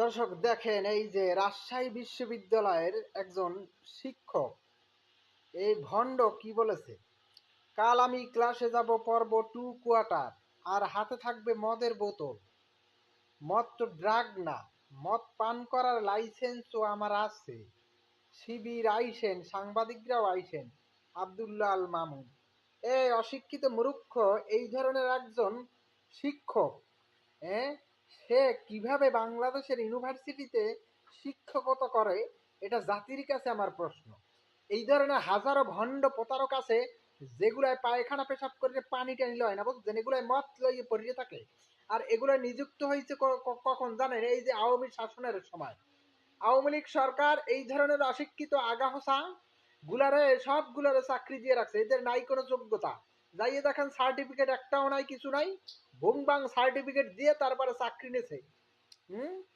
দর্শক, দেখেন এই যে রাজশাহী বিশ্ববিদ্যালয়ের একজন শিক্ষক এই ভণ্ড কি বলেছে? কাল আমি ক্লাসে যাব পর্ব টু কোয়ার্টার আর হাতে থাকবে মদের বোতল। মদ তো ড্রাগ না, মদ পান করার লাইসেন্সও আমার আছে। শিবির আইসেন, সাংবাদিকরাও আইসেন, আবদুল্লাহ আল মামুন। এই অশিক্ষিত মূর্খ, এই ধরনের একজন শিক্ষক হ্যাঁ সে কীভাবে বাংলাদেশের ইউনিভার্সিটিতে শিক্ষকতা করে, এটা জাতির কাছে আমার প্রশ্ন। এই ধরনের হাজারো ভণ্ড প্রতারক আছে, যেগুলায় পায়খানা পেশাব করে পানি টানি লয় না, বুঝছেন? এগুলায় মত লইয়ে পড়িয়ে থাকে। আর এগুলো নিযুক্ত হয়েছে কখন জানেন? এই যে আওয়ামী শাসনের সময়। আওয়ামী লীগ সরকার এই ধরনের অশিক্ষিত আগাহসা গুলারে সবগুলারে চাকরি দিয়ে রাখছে। এদের নাই কোনো যোগ্যতা। যাইয়ে দেখেন সার্টিফিকেট একটাও নাই, কিছু নাই। বুং বাং সার্টিফিকেট দিয়ে তারপরে চাকরি নিয়েছে। হুম?